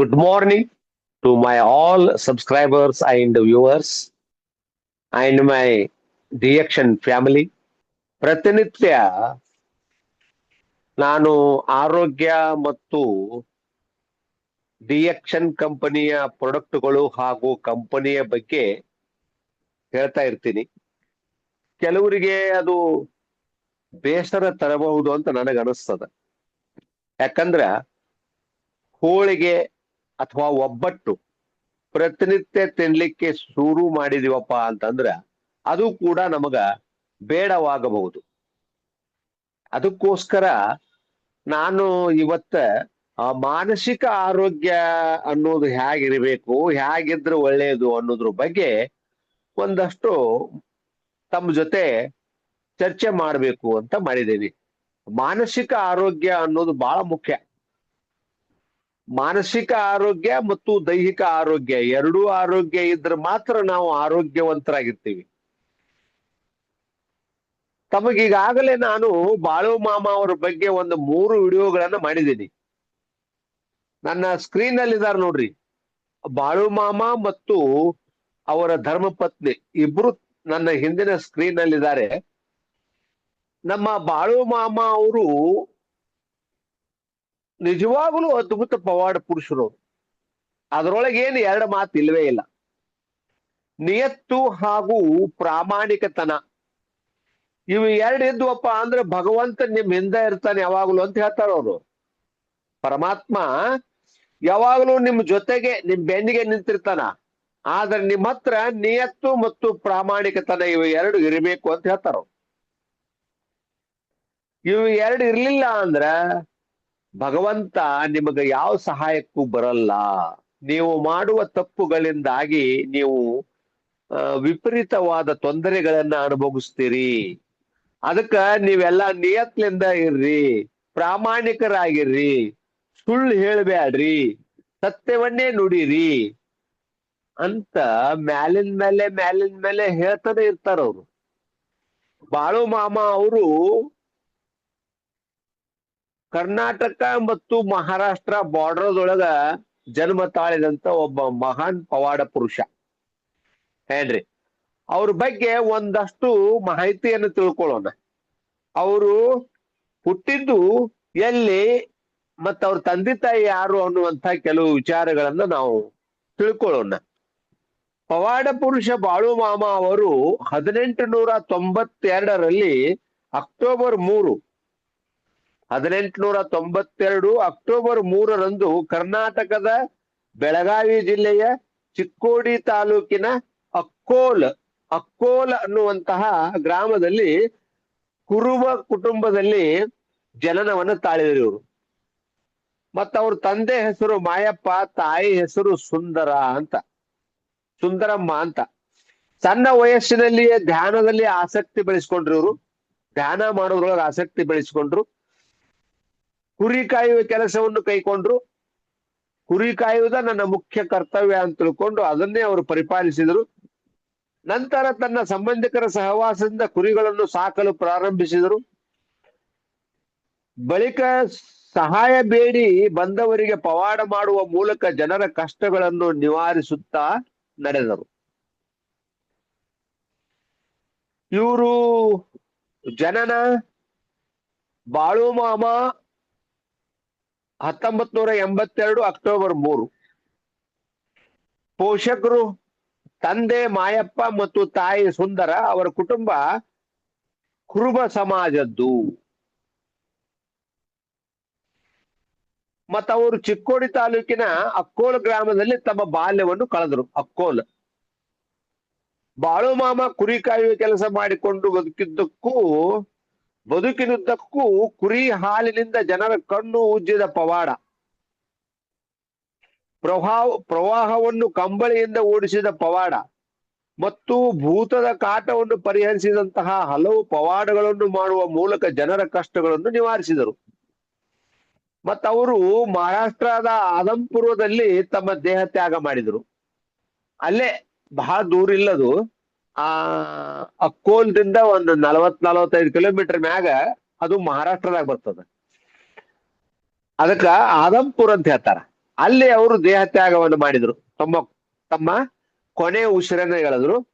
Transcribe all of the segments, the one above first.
Good morning to my all subscribers and viewers and my direction family ಪ್ರತಿನಿತ್ಯ ನಾನು ಆರೋಗ್ಯ ಮತ್ತು ಡಿಯಕ್ಷನ್ ಕಂಪನಿಯ ಪ್ರಾಡಕ್ಟ್ಗಳು ಹಾಗೂ ಕಂಪನಿಯ ಬಗ್ಗೆ ಹೇಳ್ತಾ ಇರ್ತೀನಿ. ಕೆಲವರಿಗೆ ಅದು ಬೇಸರ ತರಬಹುದು ಅಂತ ನನಗೆ ಅನಿಸ್ತದ ಯಾಕಂದ್ರ ಹೋಳಿಗೆ ಅಥವಾ ಒಬ್ಬಟ್ಟು ಪ್ರತಿನಿತ್ಯ ತಿನ್ಲಿಕ್ಕೆ ಶುರು ಮಾಡಿದೀವಪ್ಪ ಅಂತಂದ್ರ ಅದು ಕೂಡ ನಮಗ ಬೇಡವಾಗಬಹುದು. ಅದಕ್ಕೋಸ್ಕರ ನಾನು ಇವತ್ತ ಮಾನಸಿಕ ಆರೋಗ್ಯ ಅನ್ನೋದು ಹೇಗಿರಬೇಕು, ಹೇಗಿದ್ರೆ ಒಳ್ಳೆಯದು ಅನ್ನೋದ್ರ ಬಗ್ಗೆ ಒಂದಷ್ಟು ತಮ್ಮ ಜೊತೆ ಚರ್ಚೆ ಮಾಡಬೇಕು ಅಂತ ಮಾಡಿದ್ದೀನಿ ಮಾನಸಿಕ ಆರೋಗ್ಯ ಅನ್ನೋದು ಬಹಳ ಮುಖ್ಯ. ಮಾನಸಿಕ ಆರೋಗ್ಯ ಮತ್ತು ದೈಹಿಕ ಆರೋಗ್ಯ, ಎರಡೂ ಆರೋಗ್ಯ ಇದ್ರೆ ಮಾತ್ರ ನಾವು ಆರೋಗ್ಯವಂತರಾಗಿರ್ತೀವಿ. ತಮಗೀಗಾಗಲೇ ನಾನು ಬಾಳು ಮಾಮ ಅವರ ಬಗ್ಗೆ ಒಂದು ಮೂರು ವಿಡಿಯೋಗಳನ್ನ ಮಾಡಿದ್ದೀನಿ. ನನ್ನ ಸ್ಕ್ರೀನ್ ಅಲ್ಲಿ ಇದಾರೆ ನೋಡ್ರಿ. ಬಾಳು ಮಾಮ ಮತ್ತು ಅವರ ಧರ್ಮಪತ್ನಿ ಇಬ್ರು ನನ್ನ ಹಿಂದಿನ ಸ್ಕ್ರೀನ್ ಅಲ್ಲಿ ಇದ್ದಾರೆ ನಮ್ಮ ಬಾಳು ಮಾಮ ಅವರು ನಿಜವಾಗಲೂ ಅದ್ಭುತ ಪವಾಡ ಪುರುಷರು ಅದರೊಳಗೆ ಏನು ಎರಡು ಮಾತು ಇಲ್ವೇ ಇಲ್ಲ. ನಿಯತ್ತು ಹಾಗೂ ಪ್ರಾಮಾಣಿಕತನ. ಇವು ಎರಡು ಇದ್ವಪ್ಪ ಅಂದ್ರೆ ಭಗವಂತ ನಿಮ್ ಹಿಂದೆ ಇರ್ತಾನೆ ಯಾವಾಗ್ಲೂ ಅಂತ ಹೇಳ್ತಾರ ಅವರು. ಪರಮಾತ್ಮ ಯಾವಾಗ್ಲೂ ನಿಮ್ ಜೊತೆಗೆ, ನಿಮ್ ಬೆನ್ನಿಗೆ ನಿಂತಿರ್ತಾನ. ಆದ್ರೆ ನಿಮ್ಮ ಹತ್ರ ನಿಯತ್ತು ಮತ್ತು ಪ್ರಾಮಾಣಿಕತನ ಇವು ಎರಡು ಇರಬೇಕು ಅಂತ ಹೇಳ್ತಾರ. ಇವು ಎರಡು ಇರ್ಲಿಲ್ಲ ಅಂದ್ರ ಭಗವಂತ ನಿಮಗೆ ಯಾವ ಸಹಾಯಕ್ಕೂ ಬರಲ್ಲ. ನೀವು ಮಾಡುವ ತಪ್ಪುಗಳಿಂದಾಗಿ ನೀವು ವಿಪರೀತವಾದ ತೊಂದರೆಗಳನ್ನ ಅನುಭವಿಸ್ತೀರಿ. ಅದಕ್ಕ ನೀವೆಲ್ಲ ನಿಯತ್ಲಿಂದ ಇರ್ರಿ, ಪ್ರಾಮಾಣಿಕರಾಗಿರ್ರಿ, ಸುಳ್ಳು ಹೇಳಬೇಡ್ರಿ ಸತ್ಯವನ್ನೇ ನುಡಿರಿ ಅಂತ ಮ್ಯಾಲಿನ ಮೇಲೆ ಮ್ಯಾಲಿನ ಮೇಲೆ ಹೇಳ್ತಾನೆ ಇರ್ತಾರ ಅವ್ರು ಬಾಳು ಮಾಮ ಅವರು ಕರ್ನಾಟಕ ಮತ್ತು ಮಹಾರಾಷ್ಟ್ರ ಬಾರ್ಡರ್ದೊಳಗ ಜನ್ಮ ತಾಳಿದಂತ ಒಬ್ಬ ಮಹಾನ್ ಪವಾಡ ಪುರುಷ. ಹೇಳ್ರಿ. ಅವ್ರ ಬಗ್ಗೆ ಒಂದಷ್ಟು ಮಾಹಿತಿಯನ್ನು ತಿಳ್ಕೊಳ್ಳೋಣ. ಅವರು ಹುಟ್ಟಿದ್ದು ಎಲ್ಲಿ ಮತ್ತ ಅವ್ರ ತಂದೆ ತಾಯಿ ಯಾರು ಅನ್ನುವಂತ ಕೆಲವು ವಿಚಾರಗಳನ್ನ ನಾವು ತಿಳ್ಕೊಳ್ಳೋಣ. ಪವಾಡ ಪುರುಷ ಬಾಳು ಮಾಮ ಅವರು ಹದಿನೆಂಟು ನೂರ ತೊಂಬತ್ತೆರಡರಲ್ಲಿ ಅಕ್ಟೋಬರ್ ಮೂರು ಹದಿನೆಂಟುನೂರ ತೊಂಬತ್ತೆರಡು ಅಕ್ಟೋಬರ್ ಮೂರರಂದು ಕರ್ನಾಟಕದ ಬೆಳಗಾವಿ ಜಿಲ್ಲೆಯ ಚಿಕ್ಕೋಡಿ ತಾಲೂಕಿನ ಅಕ್ಕೋಲ್ ಅಕ್ಕೋಲ್ ಅನ್ನುವಂತಹ ಗ್ರಾಮದಲ್ಲಿ ಕುರುಬ ಕುಟುಂಬದಲ್ಲಿ ಜನನವನ್ನು ತಾಳಿದರು ಇವರು. ಮತ್ತ ಅವ್ರ ತಂದೆ ಹೆಸರು ಮಾಯಪ್ಪ, ತಾಯಿ ಹೆಸರು ಸುಂದರ ಅಂತ, ಸುಂದರಮ್ಮ ಅಂತ. ಸಣ್ಣ ವಯಸ್ಸಿನಲ್ಲಿಯೇ ಧ್ಯಾನದಲ್ಲಿ ಆಸಕ್ತಿ ಬೆಳೆಸ್ಕೊಂಡ್ರು ಇವರು. ಧ್ಯಾನ ಮಾಡೋದ್ರೊಳಗೆ ಆಸಕ್ತಿ ಬೆಳೆಸ್ಕೊಂಡ್ರು. ಕುರಿ ಕಾಯುವ ಕೆಲಸವನ್ನು ಕೈಕೊಂಡ್ರು ಕುರಿ ಕಾಯುವುದ ನನ್ನ ಮುಖ್ಯ ಕರ್ತವ್ಯ ಅಂತ ತಿಳ್ಕೊಂಡು ಅದನ್ನೇ ಅವರು ಪರಿಪಾಲಿಸಿದರು. ನಂತರ ತನ್ನ ಸಂಬಂಧಿಕರ ಸಹವಾಸದಿಂದ ಕುರಿಗಳನ್ನು ಸಾಕಲು ಪ್ರಾರಂಭಿಸಿದರು. ಬಳಿಕ ಸಹಾಯ ಬೇಡಿ ಬಂದವರಿಗೆ ಪವಾಡ ಮಾಡುವ ಮೂಲಕ ಜನರ ಕಷ್ಟಗಳನ್ನು ನಿವಾರಿಸುತ್ತಾ ನಡೆದರು. ಇವರು ಜನನ, ಬಾಳು ಮಾಮ ಹತ್ತೊಂಬತ್ ನೂರ ಎಂಬತ್ತೆರಡು ಅಕ್ಟೋಬರ್ ಮೂರು. ಪೋಷಕರು, ತಂದೆ ಮಾಯಪ್ಪ ಮತ್ತು ತಾಯಿ ಸುಂದರ ಅವರ ಕುಟುಂಬ ಕುರುಬ ಸಮಾಜದ್ದು. ಮತ್ತ ಅವರು ಚಿಕ್ಕೋಡಿ ತಾಲೂಕಿನ ಅಕ್ಕೋಲ್ ಗ್ರಾಮದಲ್ಲಿ ತಮ್ಮ ಬಾಲ್ಯವನ್ನು ಕಳೆದರು. ಅಕ್ಕೋಲ್. ಬಾಳು ಮಾಮ ಕುರಿ ಕಾಯುವ ಕೆಲಸ ಮಾಡಿಕೊಂಡು ಬದುಕಿದ್ದಕ್ಕೂ ಬದುಕಿನುದ್ದಕ್ಕೂ ಕುರಿ ಹಾಲಿನಿಂದ ಜನರ ಕಣ್ಣು ಉಜ್ಜಿದ ಪವಾಡ. ಪ್ರವಾಹ, ಪ್ರವಾಹವನ್ನು ಕಂಬಳಿಯಿಂದ ಓಡಿಸಿದ ಪವಾಡ. ಮತ್ತು ಭೂತದ ಕಾಟವನ್ನು ಪರಿಹರಿಸಿದಂತಹ ಹಲವು ಪವಾಡಗಳನ್ನು ಮಾಡುವ ಮೂಲಕ ಜನರ ಕಷ್ಟಗಳನ್ನು ನಿವಾರಿಸಿದರು. ಮತ್ತವರು ಮಹಾರಾಷ್ಟ್ರದ ಆದಂಪುರದಲ್ಲಿ ತಮ್ಮ ದೇಹ ತ್ಯಾಗ ಮಾಡಿದರು. ಅಲ್ಲೇ ಬಹಳ ದೂರ ಇಲ್ಲದು ಆ ಅಕ್ಕೋಲ್ದಿಂದ ಒಂದು ನಲವತ್, ನಲವತ್ತೈದು ಕಿಲೋಮೀಟರ್ ಮ್ಯಾಗ ಅದು ಮಹಾರಾಷ್ಟ್ರದಾಗ ಬರ್ತದ. ಅದಕ್ಕ ಆದಂಪುರ್ ಅಂತ ಹೇಳ್ತಾರ. ಅಲ್ಲಿ ಅವರು ದೇಹ ತ್ಯಾಗವನ್ನು ಮಾಡಿದ್ರು. ತಮ್ಮ ತಮ್ಮ ಕೊನೆ ಉಸಿರನ್ನ ಹೇಳಿದ್ರು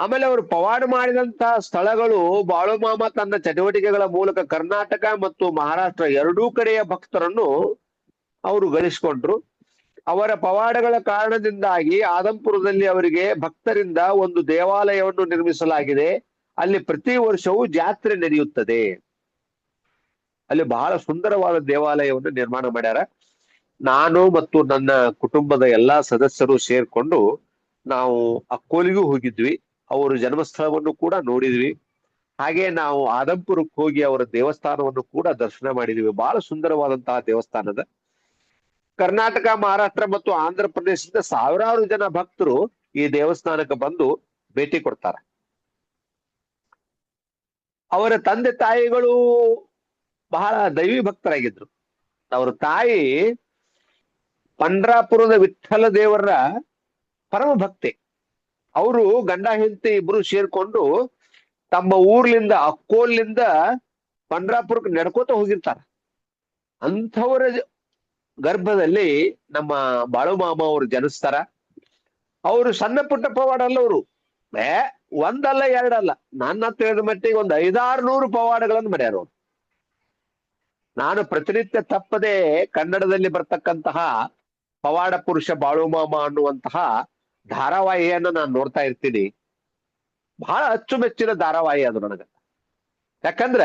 ಆಮೇಲೆ ಅವರು ಪವಾಡ ಮಾಡಿದಂತ ಸ್ಥಳಗಳು ಬಾಳುಮಾಮ ತನ್ನ ಚಟುವಟಿಕೆಗಳ ಮೂಲಕ ಕರ್ನಾಟಕ ಮತ್ತು ಮಹಾರಾಷ್ಟ್ರ ಎರಡೂ ಕಡೆಯ ಭಕ್ತರನ್ನು ಅವರು ಗಳಿಸಿಕೊಂಡ್ರು. ಅವರ ಪವಾಡಗಳ ಕಾರಣದಿಂದಾಗಿ ಆದಂಪುರದಲ್ಲಿ ಅವರಿಗೆ ಭಕ್ತರಿಂದ ಒಂದು ದೇವಾಲಯವನ್ನು ನಿರ್ಮಿಸಲಾಗಿದೆ. ಅಲ್ಲಿ ಪ್ರತಿ ವರ್ಷವೂ ಜಾತ್ರೆ ನಡೆಯುತ್ತದೆ ಅಲ್ಲಿ ಬಹಳ ಸುಂದರವಾದ ದೇವಾಲಯವನ್ನು ನಿರ್ಮಾಣ ಮಾಡ್ಯಾರ. ನಾನು ಮತ್ತು ನನ್ನ ಕುಟುಂಬದ ಎಲ್ಲಾ ಸದಸ್ಯರು ಸೇರ್ಕೊಂಡು ನಾವು ಅಕ್ಕೋಲಿಗೂ ಹೋಗಿದ್ವಿ. ಅವರ ಜನ್ಮಸ್ಥಳವನ್ನು ಕೂಡ ನೋಡಿದ್ವಿ. ಹಾಗೆ ನಾವು ಆದಂಪುರಕ್ಕೆ ಹೋಗಿ ಅವರ ದೇವಸ್ಥಾನವನ್ನು ಕೂಡ ದರ್ಶನ ಮಾಡಿದ್ವಿ. ಬಹಳ ಸುಂದರವಾದಂತಹ ದೇವಸ್ಥಾನದ. ಕರ್ನಾಟಕ, ಮಹಾರಾಷ್ಟ್ರ ಮತ್ತು ಆಂಧ್ರ ಪ್ರದೇಶದ ಸಾವಿರಾರು ಜನ ಭಕ್ತರು ಈ ದೇವಸ್ಥಾನಕ್ಕೆ ಬಂದು ಭೇಟಿ ಕೊಡ್ತಾರೆ. ಅವರ ತಂದೆ ತಾಯಿಗಳು ಬಹಳ ದೈವಿ ಭಕ್ತರಾಗಿದ್ರು. ಅವರ ತಾಯಿ ಪಂಡ್ರಾಪುರದ ವಿಠಲ ದೇವರ ಪರಮ ಭಕ್ತಿ. ಅವರು ಗಂಡ, ಹೆಂಡತಿ ಇಬ್ರು ಸೇರ್ಕೊಂಡು ತಮ್ಮ ಊರ್ಲಿಂದ, ಅಕ್ಕೋಲ್ನಿಂದ ಪಂಡ್ರಾಪುರಕ್ಕೆ ನಡ್ಕೋತ ಹೋಗಿರ್ತಾರ. ಅಂಥವರ ಗರ್ಭದಲ್ಲಿ ನಮ್ಮ ಬಾಳು ಮಾಮ ಅವರು ಜನಿಸ್ತಾರ. ಅವರು ಸಣ್ಣ ಪುಟ್ಟ ಪವಾಡ ಅಲ್ಲ ಅವರು. ಏ, ಒಂದಲ್ಲ ಎರಡಲ್ಲ. ನನ್ನ ತಿಳಿದ ಮಟ್ಟಿಗೆ ಒಂದು ಐದಾರು ನೂರು ಪವಾಡಗಳನ್ನು ಮಾಡ್ಯಾರ ಅವರು. ನಾನು ಪ್ರತಿನಿತ್ಯ ತಪ್ಪದೆ ಕನ್ನಡದಲ್ಲಿ ಬರ್ತಕ್ಕಂತಹ ಪವಾಡ ಪುರುಷ ಬಾಳು ಮಾಮ ಅನ್ನುವಂತಹ ಧಾರಾವಾಹಿಯನ್ನ ನಾನು ನೋಡ್ತಾ ಇರ್ತೀನಿ. ಬಹಳ ಅಚ್ಚುಮೆಚ್ಚಿನ ಧಾರಾವಾಹಿ ಅದು ನನಗ. ಯಾಕಂದ್ರ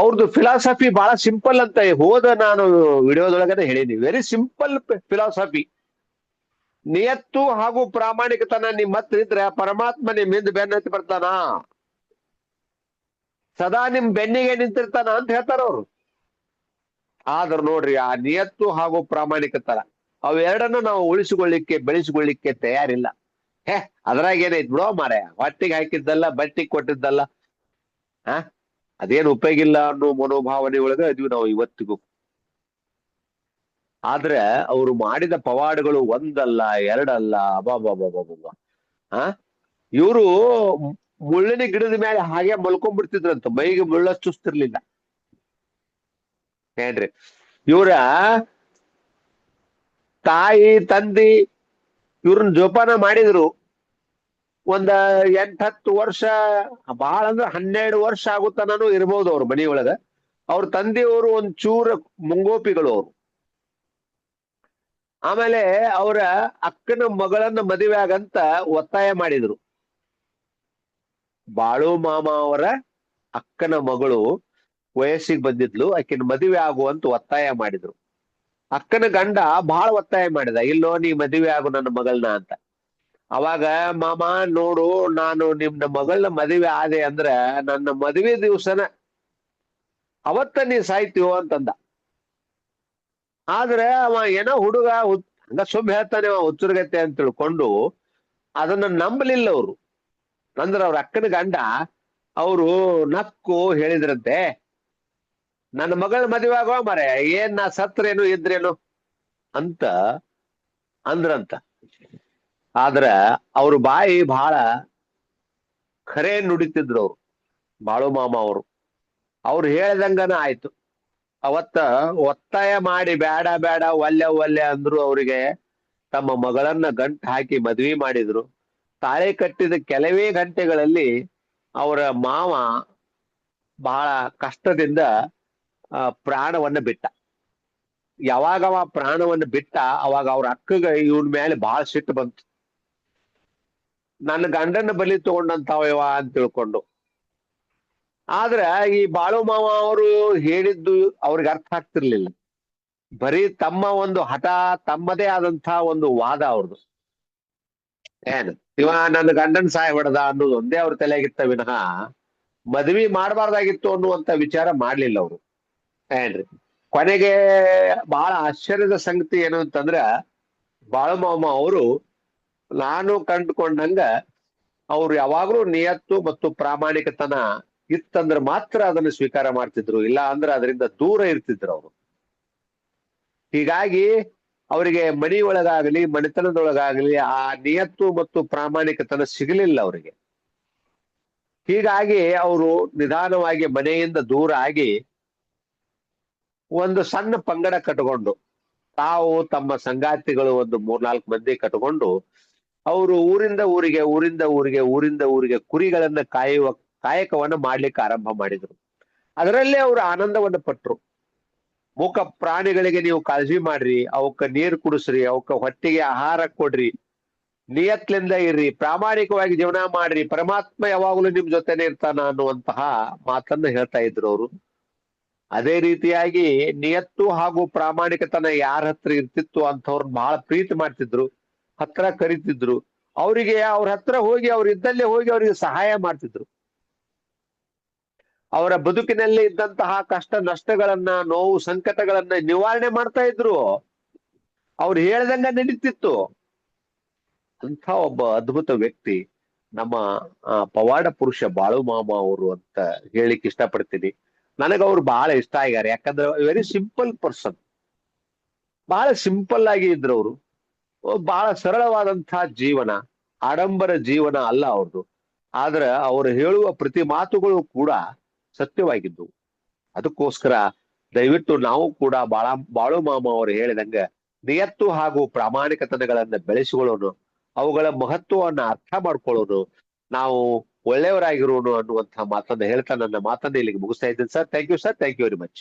ಅವ್ರದ್ದು ಫಿಲಾಸಫಿ ಬಹಳ ಸಿಂಪಲ್ ಅಂತ ಹೋದ ನಾನು ವಿಡಿಯೋದೊಳಗನೆ ಹೇಳಿನಿ. ವೆರಿ ಸಿಂಪಲ್ ಫಿಲಾಸಫಿ ನಿಯತ್ತು ಹಾಗೂ ಪ್ರಾಮಾಣಿಕತನ ನಿಮ್ಮ ಹತ್ರ ಇದ್ರೆ ಪರಮಾತ್ಮ ನಿಮ್ ಹಿಂದ್ ಬೆನ್ನತ್ತಿ ಬರ್ತಾನ. ಸದಾ ನಿಮ್ ಬೆನ್ನಿಗೆ ನಿಂತಿರ್ತಾನ ಅಂತ ಹೇಳ್ತಾರ ಅವ್ರು. ಆದ್ರ ನೋಡ್ರಿ, ಆ ನಿಯತ್ತು ಹಾಗೂ ಪ್ರಾಮಾಣಿಕತನ ಅವೆರಡನ್ನು ನಾವು ಉಳಿಸಿಕೊಳ್ಳಿಕ್ಕೆ, ಬೆಳೆಸಿಕೊಳ್ಳಿಕ್ಕೆ ತಯಾರಿಲ್ಲ. ಹೇ, ಅದ್ರಾಗ ಏನೈತ್ ಬಿಡೋ ಮಾರಾಯ. ಹೊಟ್ಟಿಗೆ ಹಾಕಿದ್ದಲ್ಲ ಬಟ್ಟಿಗೆ ಕೊಟ್ಟಿದ್ದಲ್ಲ ಹ ಅದೇನು ಉಪಯೋಗ ಅನ್ನೋ ಮನೋಭಾವನೆ ಒಳಗ ಅದೀವಿ ನಾವು ಇವತ್ತಿಗೂ. ಆದ್ರೆ ಅವರು ಮಾಡಿದ ಪವಾಡಗಳು ಒಂದಲ್ಲ, ಎರಡಲ್ಲ ಅಬಾಬಾಬಾಬಾಬ ಆ? ಇವರು ಮುಳ್ಳಿನ ಗಿಡದ ಮೇಲೆ ಹಾಗೆ ಮಲ್ಕೊಂಡ್ಬಿಡ್ತಿದ್ರಂತ. ಮೈಗೆ ಮುಳ್ಳ ಚುಸ್ತಿರ್ಲಿಲ್ಲ ಏನ್ರಿ? ಇವ್ರ ತಾಯಿ, ತಂದಿ ಇವ್ರನ್ನ ಜೋಪಾನ ಮಾಡಿದ್ರು. ಒಂದ ಎಂಟ್ ಹತ್ತು ವರ್ಷ, ಬಾಳ ಅಂದ್ರ ಹನ್ನೆರಡು ವರ್ಷ ಆಗುತ್ತಾನು ಇರ್ಬೋದು ಅವ್ರ ಮನೆಯೊಳಗ ಅವ್ರ ತಂದೆಯವರು ಒಂದ್ ಚೂರ ಮುಂಗೋಪಿಗಳು ಅವ್ರು. ಆಮೇಲೆ ಅವರ ಅಕ್ಕನ ಮಗಳನ್ನ ಮದುವೆ ಆಗಂತ ಒತ್ತಾಯ ಮಾಡಿದ್ರು. ಬಾಳು ಮಾಮ ಅವರ ಅಕ್ಕನ ಮಗಳು ವಯಸ್ಸಿಗೆ ಬಂದಿದ್ಲು, ಆಕಿನ ಮದುವೆ ಆಗುವಂತ ಒತ್ತಾಯ ಮಾಡಿದ್ರು. ಅಕ್ಕನ ಗಂಡ ಬಹಳ ಒತ್ತಾಯ ಮಾಡಿದ, ಇಲ್ಲೋ ನೀ ಮದುವೆ ಆಗು ನನ್ನ ಮಗಳನ್ನ ಅಂತ. ಅವಾಗ, ಮಾಮ, ನೋಡು, ನಾನು ನಿಮ್ನ ಮಗಳನ್ನ ಮದುವೆ ಆದೆ ಅಂದ್ರ ನನ್ನ ಮದುವೆ ದಿವ್ಸನ ಅವತ್ತ ನೀ ಸಾಯ್ತೀವೋ ಅಂತಂದ. ಆದ್ರೆ ಅವ ಏನೋ ಹುಡುಗ ಹಂಗ ಸುಮ್ ಹೇಳ್ತಾನೆ ಅವ ಹುಚ್ಚುರ್ಗತ್ತೆ ಅಂತ ತಿಳ್ಕೊಂಡು ಅದನ್ನ ನಂಬಲಿಲ್ಲ ಅವರು. ಅಂದ್ರೆ ಅವ್ರ ಅಕ್ಕನ ಗಂಡ ಅವರು ನಕ್ಕು ಹೇಳಿದ್ರಂತೆ, ನನ್ನ ಮಗಳ ಮದುವೆ ಆಗೋ ಮರೆ ಏನ್ ನಾ ಸತ್ರೇನು ಇದ್ರೇನು? ಅಂತ ಅಂದ್ರಂತ. ಆದ್ರ ಅವ್ರ ಬಾಯಿ ಬಹಳ ಖರೆ ನುಡಿತಿದ್ರು ಅವ್ರು, ಬಾಳು ಮಾಮ ಅವರು. ಅವ್ರು ಹೇಳ್ದಂಗನ ಆಯ್ತು. ಅವತ್ತ ಒತ್ತಾಯ ಮಾಡಿ ಬೇಡ ಬೇಡ ಒಲ್ಲೆ ಒಲ್ಲೆ ಅಂದ್ರು ಅವರಿಗೆ ತಮ್ಮ ಮಗಳನ್ನ ಗಂಟು ಹಾಕಿ ಮದ್ವಿ ಮಾಡಿದ್ರು. ತಾಳೆ ಕಟ್ಟಿದ ಕೆಲವೇ ಗಂಟೆಗಳಲ್ಲಿ ಅವರ ಮಾವ ಬಹಳ ಕಷ್ಟದಿಂದ ಪ್ರಾಣವನ್ನ ಬಿಟ್ಟ. ಯಾವಾಗ ಅವ ಪ್ರಾಣವನ್ನ ಬಿಟ್ಟ, ಅವಾಗ ಅವ್ರ ಅಕ್ಕಗ ಇವನ್ ಮೇಲೆ ಬಹಳ ಸಿಟ್ಟು ಬಂತು. ನನ್ನ ಗಂಡನ ಬಲಿ ತಗೊಂಡಂತಾವ ಅಂತ ತಿಳ್ಕೊಂಡು. ಆದ್ರ ಈ ಬಾಳು ಮಾವ ಅವರು ಹೇಳಿದ್ದು ಅವ್ರಿಗೆ ಅರ್ಥ ಆಗ್ತಿರ್ಲಿಲ್ಲ. ಬರೀ ತಮ್ಮ ಒಂದು ಹಠ, ತಮ್ಮದೇ ಆದಂತ ಒಂದು ವಾದ ಅವ್ರದ್ದು ಏನ್? ಇವ ನನ್ನ ಗಂಡನ್ ಸಹಾಯ ಹೊಡೆದ ಅನ್ನೋದು ಒಂದೇ ಅವ್ರ ತಲೆಗಿತ್ತ ವಿನಃ ಮದ್ವಿ ಮಾಡಬಾರ್ದಾಗಿತ್ತು ಅನ್ನುವಂತ ವಿಚಾರ ಮಾಡ್ಲಿಲ್ಲ ಅವರು. ಏನ್ರಿ? ಕೊನೆಗೆ ಬಹಳ ಆಶ್ಚರ್ಯದ ಸಂಗತಿ ಏನು ಅಂತಂದ್ರ ಬಾಳಮಾಮ ಅವರು ನಾನು ಕಂಡುಕೊಂಡಂಗ ಅವ್ರು ಯಾವಾಗ್ಲೂ ನಿಯತ್ತು ಮತ್ತು ಪ್ರಾಮಾಣಿಕತನ ಇತ್ತಂದ್ರೆ ಮಾತ್ರ ಅದನ್ನು ಸ್ವೀಕಾರ ಮಾಡ್ತಿದ್ರು, ಇಲ್ಲ ಅಂದ್ರೆ ಅದರಿಂದ ದೂರ ಇರ್ತಿದ್ರು ಅವರು. ಹೀಗಾಗಿ ಅವರಿಗೆ ಮನಿ ಒಳಗಾಗಲಿ, ಮನೆತನದೊಳಗಾಗಲಿ ಆ ನಿಯತ್ತು ಮತ್ತು ಪ್ರಾಮಾಣಿಕತನ ಸಿಗಲಿಲ್ಲ ಅವರಿಗೆ. ಹೀಗಾಗಿ ಅವರು ನಿಧಾನವಾಗಿ ಮನೆಯಿಂದ ದೂರ ಆಗಿ ಒಂದು ಸಣ್ಣ ಪಂಗಡ ಕಟ್ಕೊಂಡು, ತಾವು ತಮ್ಮ ಸಂಗಾತಿಗಳು ಒಂದು ಮೂರ್ನಾಲ್ಕು ಮಂದಿ ಕಟ್ಕೊಂಡು ಅವರು ಊರಿಂದ ಊರಿಗೆ ಊರಿಂದ ಊರಿಗೆ ಊರಿಂದ ಊರಿಗೆ ಕುರಿಗಳನ್ನ ಕಾಯುವ, ಕಾಯಕವನ್ನ ಮಾಡ್ಲಿಕ್ಕೆ ಆರಂಭ ಮಾಡಿದ್ರು. ಅದರಲ್ಲೇ ಅವರು ಆನಂದವನ್ನು ಪಟ್ರು. ಮೂಕ ಪ್ರಾಣಿಗಳಿಗೆ ನೀವು ಕಾಳಜಿ ಮಾಡ್ರಿ, ಅವಕ್ಕೆ ನೀರು ಕುಡಿಸ್ರಿ, ಅವಕ್ಕ ಹೊಟ್ಟೆಗೆ ಆಹಾರ ಕೊಡ್ರಿ, ನಿಯತ್ಲಿಂದ ಇರ್ರಿ, ಪ್ರಾಮಾಣಿಕವಾಗಿ ಜೀವನ ಮಾಡ್ರಿ, ಪರಮಾತ್ಮ ಯಾವಾಗಲೂ ನಿಮ್ ಜೊತೆನೆ ಇರ್ತಾನ ಅನ್ನುವಂತಹ ಮಾತನ್ನ ಹೇಳ್ತಾ ಇದ್ರು ಅವರು. ಅದೇ ರೀತಿಯಾಗಿ ನಿಯತ್ತು ಹಾಗೂ ಪ್ರಾಮಾಣಿಕತನ ಯಾರ ಹತ್ರ ಇರ್ತಿತ್ತು ಅಂತವ್ರನ್ನ ಬಹಳ ಪ್ರೀತಿ ಮಾಡ್ತಿದ್ರು. ಹತ್ರ ಕರಿತಿದ್ರು. ಅವರಿಗೆ ಅವ್ರ ಹತ್ರ ಹೋಗಿ ಅವ್ರ ಇದ್ದಲ್ಲೇ ಹೋಗಿ ಅವರಿಗೆ ಸಹಾಯ ಮಾಡ್ತಿದ್ರು. ಅವರ ಬದುಕಿನಲ್ಲಿ ಇದ್ದಂತಹ ಕಷ್ಟ ನಷ್ಟಗಳನ್ನ, ನೋವು, ಸಂಕಟಗಳನ್ನ ನಿವಾರಣೆ ಮಾಡ್ತಾ ಇದ್ರು. ಅವ್ರು ಹೇಳ್ದಂಗ ನಡೀತಿತ್ತು. ಅಂತ ಒಬ್ಬ ಅದ್ಭುತ ವ್ಯಕ್ತಿ ನಮ್ಮ ಪವಾಡ ಪುರುಷ ಬಾಳು ಮಾಮ ಅವರು ಅಂತ ಹೇಳಿಕ್ ಇಷ್ಟಪಡ್ತೀನಿ. ನನಗ ಅವ್ರು ಬಹಳ ಇಷ್ಟ ಆಗ್ಯಾರ. ಯಾಕಂದ್ರೆ ವೆರಿ ಸಿಂಪಲ್ ಪರ್ಸನ್ ಬಹಳ ಸಿಂಪಲ್ ಆಗಿ ಇದ್ರು ಅವರು. ಬಹಳ ಸರಳವಾದಂತಹ ಜೀವನ, ಆಡಂಬರ ಜೀವನ ಅಲ್ಲ ಅವ್ರದ್ದು ಆದ್ರ ಅವರು ಹೇಳುವ ಪ್ರತಿ ಮಾತುಗಳು ಕೂಡ ಸತ್ಯವಾಗಿದ್ದವು ಅದಕ್ಕೋಸ್ಕರ ದಯವಿಟ್ಟು ನಾವು ಕೂಡ ಬಾಳ, ಬಾಳು ಮಾಮ ಅವರು ಹೇಳಿದಂಗ ನಿಯತ್ತು ಹಾಗೂ ಪ್ರಾಮಾಣಿಕತನಗಳನ್ನ ಬೆಳೆಸಿಕೊಳ್ಳೋನು ಅವುಗಳ ಮಹತ್ವವನ್ನ ಅರ್ಥ ಮಾಡ್ಕೊಳ್ಳೋನು ನಾವು ಒಳ್ಳೆಯವರಾಗಿರೋನು ಅನ್ನುವಂತಹ ಮಾತನ್ನ ಹೇಳ್ತಾ ನನ್ನ ಮಾತನ್ನ ಇಲ್ಲಿಗೆ ಮುಗಿಸ್ತಾ ಇದ್ದೀನಿ sir. Thank you sir thank you very much